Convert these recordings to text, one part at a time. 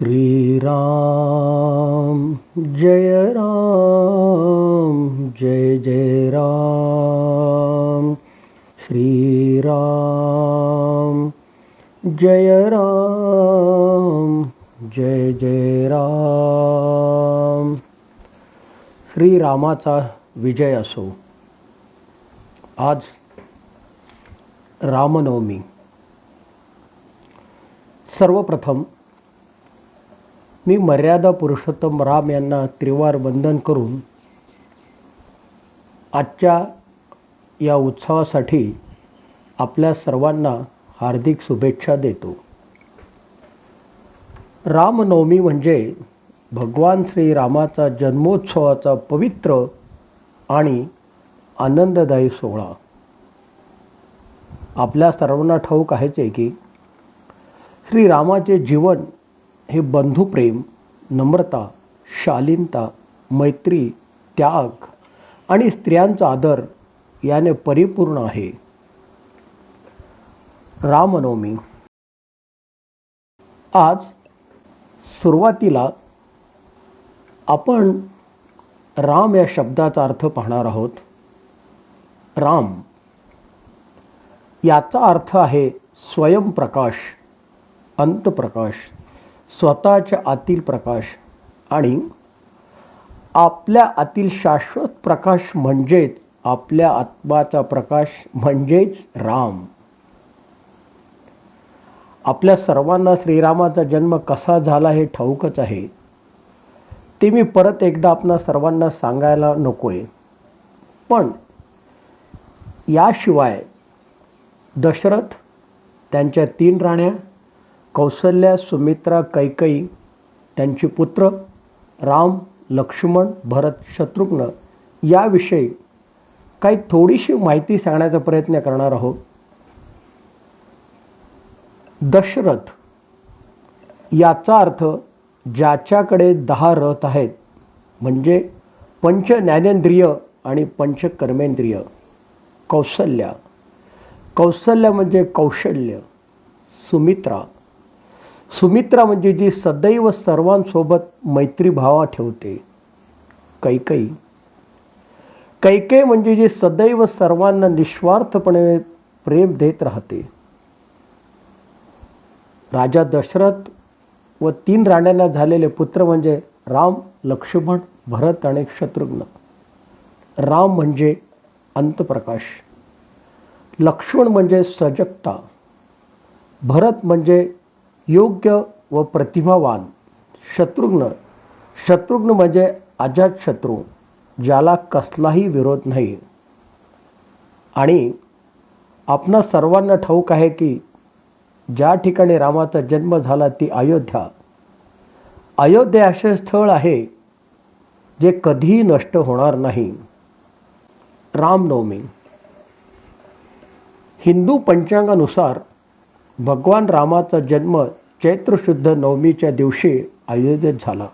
श्रीराम जय राम जय जय राम। श्रीराम जय राम जय जय राम। श्रीरामाचा विजय असो. आज रामनवमी. सर्वप्रथम मी मर्यादा पुरुषोत्तम राम यांना त्रिवार वंदन करून आजच्या या उत्सवासाठी आपल्या सर्वांना हार्दिक शुभेच्छा देतो. रामनवमी म्हणजे भगवान श्रीरामाचा जन्मोत्सवाचा पवित्र आणि आनंददायी सोहळा. आपल्या सर्वांना ठाऊक आहेच आहे की श्रीरामाचे जीवन हे बंधुप्रेम नम्रता शालीनता मैत्री त्याग आणि स्त्रियांचा आदर याने परिपूर्ण आहे. रामनवमी. आज सुरुवातीला आपण राम या शब्दाचा अर्थ पाहणार आहोत. राम. याचा अर्थ आहे स्वयंप्रकाश अंतप्रकाश. स्वतःच्या आतील प्रकाश आणि आपल्या आतील शाश्वत प्रकाश म्हणजेच आपल्या आत्माचा प्रकाश म्हणजेच राम. आपल्या सर्वांना श्रीरामाचा जन्म कसा झाला हे ठाऊकच आहे. ते मी परत एकदा आपणा सर्वांना सांगायला नकोय. पण याशिवाय दशरथ त्यांच्या तीन राण्या कौशल्या सुमित्रा कैकई त्यांचे पुत्र राम लक्ष्मण भरत शत्रुघ्न याविषयी काही थोडीशी माहिती सांगण्याचा प्रयत्न करणार आहोत. दशरथ याचा अर्थ ज्याच्याकडे दहा रथ आहेत म्हणजे पंच ज्ञानेंद्रिय आणि पंच कर्मेंद्रिय कौशल्या कौशल्य म्हणजे कौशल्य सुमित्रा. सुमित्रा म्हणजे जी सदैव सर्वांसोबत मैत्रीभावा ठेवते. कैकई. कैके म्हणजे जी सदैव सर्वांना निस्वार्थपणे प्रेम देत राहते. राजा दशरथ व तीन राण्यांना झालेले पुत्र म्हणजे राम लक्ष्मण भरत आणि शत्रुघ्न. राम म्हणजे अंतप्रकाश. लक्ष्मण म्हणजे सजगता. भरत म्हणजे योग्य व प्रतिभावान. शत्रुघ्न. शत्रुघ्न म्हणजे अजात शत्रू ज्याला कसलाही विरोध नाही. आणि आपणा सर्वांना ठाऊक आहे की ज्या ठिकाणी रामाचा जन्म झाला ती अयोध्या. अयोध्या असे स्थळ आहे जे कधीही नष्ट होणार नाही. रामनवमी. हिंदू पंचांगानुसार भगवान रामाचा जन्म चैत्र शुद्ध नवमीच्या दिवशी अयोध्येत झाला.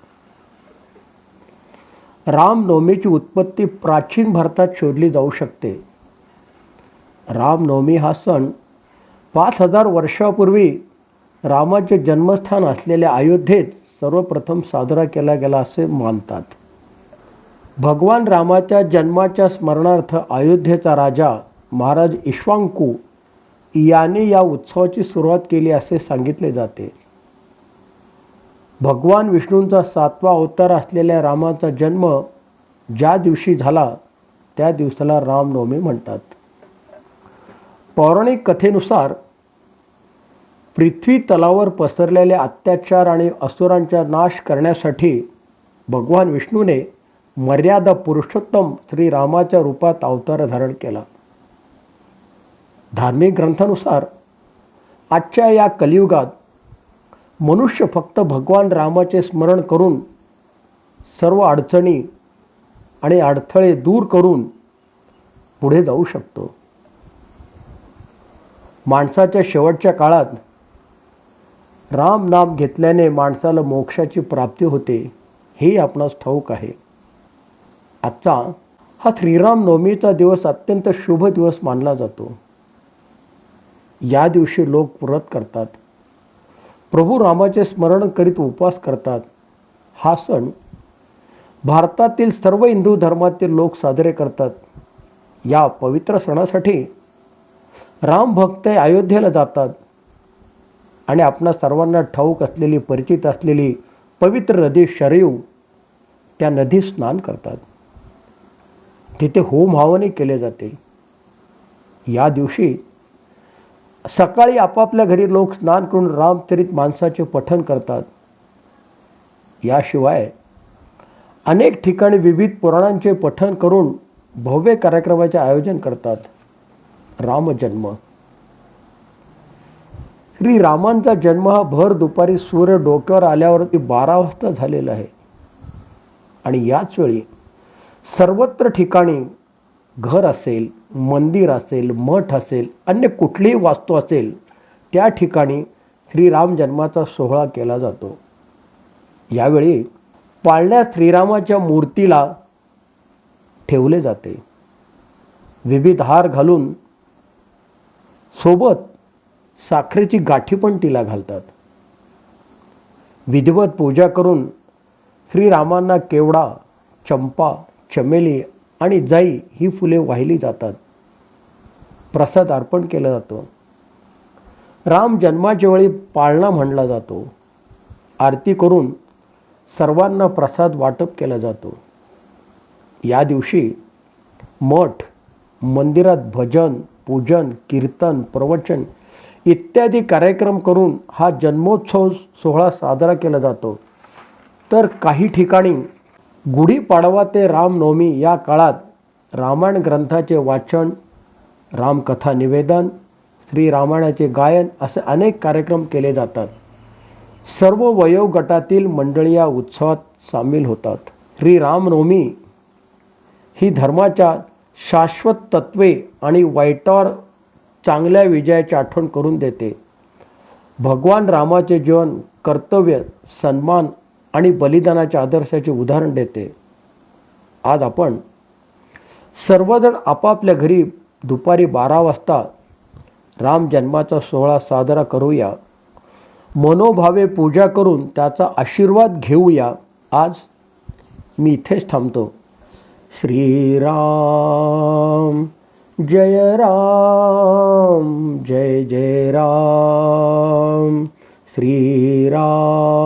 रामनवमीची उत्पत्ती प्राचीन भारतात शोधली जाऊ शकते. रामनवमी हा सण पाच हजार वर्षापूर्वी रामाचे जन्मस्थान असलेल्या अयोध्येत सर्वप्रथम साजरा केला गेला असे मानतात. भगवान रामाच्या जन्माच्या स्मरणार्थ अयोध्येचा राजा महाराज इश्वांकू याने या उत्सवाची सुरुवात केली असे सांगितले जाते. भगवान विष्णूंचा सातवा अवतार असलेल्या रामाचा जन्म ज्या दिवशी झाला त्या दिवसाला रामनवमी म्हणतात. पौराणिक कथेनुसार पृथ्वी तलावर पसरलेले अत्याचार आणि असुरांचा नाश करण्यासाठी भगवान विष्णूने मर्यादा पुरुषोत्तम श्रीरामाच्या रूपात अवतार धारण केला. धार्मिक ग्रंथानुसार आजच्या या कलियुगात मनुष्य फक्त भगवान रामाचे स्मरण करून सर्व अडचणी आणि अडथळे दूर करून पुढे जाऊ शकतो. माणसाच्या शेवटच्या काळात राम नाम घेतल्याने माणसाला मोक्षाची प्राप्ती होते हे आपणास ठाऊक आहे. आजचा हा श्रीराम नवमीचा दिवस अत्यंत शुभ दिवस मानला जातो. या दिवशी लोक व्रत करतात. प्रभू रामाचे स्मरण करीत उपवास करतात. हा सण भारतातील सर्व हिंदू धर्मातील लोक साजरे करतात. या पवित्र सणासाठी राम भक्त अयोध्येला जातात. आणि आपणा सर्वांना ठाऊक असलेली परिचित असलेली पवित्र नदी शरयू त्या नदीत स्नान करतात. तिथे होम हवनही केले जाते. या दिवशी सकाळी आपापल्या घरी लोक स्नान करून रामचरित माणसाचे पठण करतात. याशिवाय अनेक ठिकाणी विविध पुराणांचे पठण करून भव्य कार्यक्रमाचे आयोजन करतात. रामजन्म. श्री रामांचा जन्म हा भर दुपारी सूर्य डोक्यावर आल्यावरती बारा वाजता झालेला आहे. आणि याच वेळी सर्वत्र ठिकाणी घर असेल मंदिर असेल मठ असेल अन्य कुठलीही वास्तू असेल त्या ठिकाणी श्रीराम जन्माचा सोहळा केला जातो. यावेळी पाळण्या श्रीरामाच्या मूर्तीला ठेवले जाते. विविध हार घालून सोबत साखरेची गाठी पण तिला घालतात. विधिवत पूजा करून श्रीरामांना केवडा चंपा चमेली आणि जाई ही फुले वाहिली जातात. प्रसाद अर्पण केला जातो. राम जन्माच्या वेळी पाळणा म्हणला जातो. आरती करून सर्वांना प्रसाद वाटप केला जातो. या दिवशी मठ मंदिरात भजन पूजन कीर्तन प्रवचन इत्यादी कार्यक्रम करून हा जन्मोत्सव सोहळा साजरा केला जातो. तर काही ठिकाणी गुढीपाडवा ते रामनवमी या काळात रामायण ग्रंथाचे वाचन रामकथा निवेदन श्री रामायणाचे गायन असे अनेक कार्यक्रम केले जातात. सर्व वयोगटातील मंडळी या उत्सवात सामील होतात. श्री रामनवमी ही धर्माच्या शाश्वत तत्वे आणि वाईटावर चांगल्या विजयाची आठवण करून देते. भगवान रामाचे जीवन कर्तव्य सन्मान आणि बलिदानाच्या आदर्शाचे उदाहरण देते. आज आपण सर्वजण आपापल्या घरी दुपारी बारा वाजता राम जन्माचा सोहळा साजरा करूया. मनोभावे पूजा करून त्याचा आशीर्वाद घेऊया. आज मी इथेच थांबतो. श्रीराम जय राम जय जय राम. श्रीराम.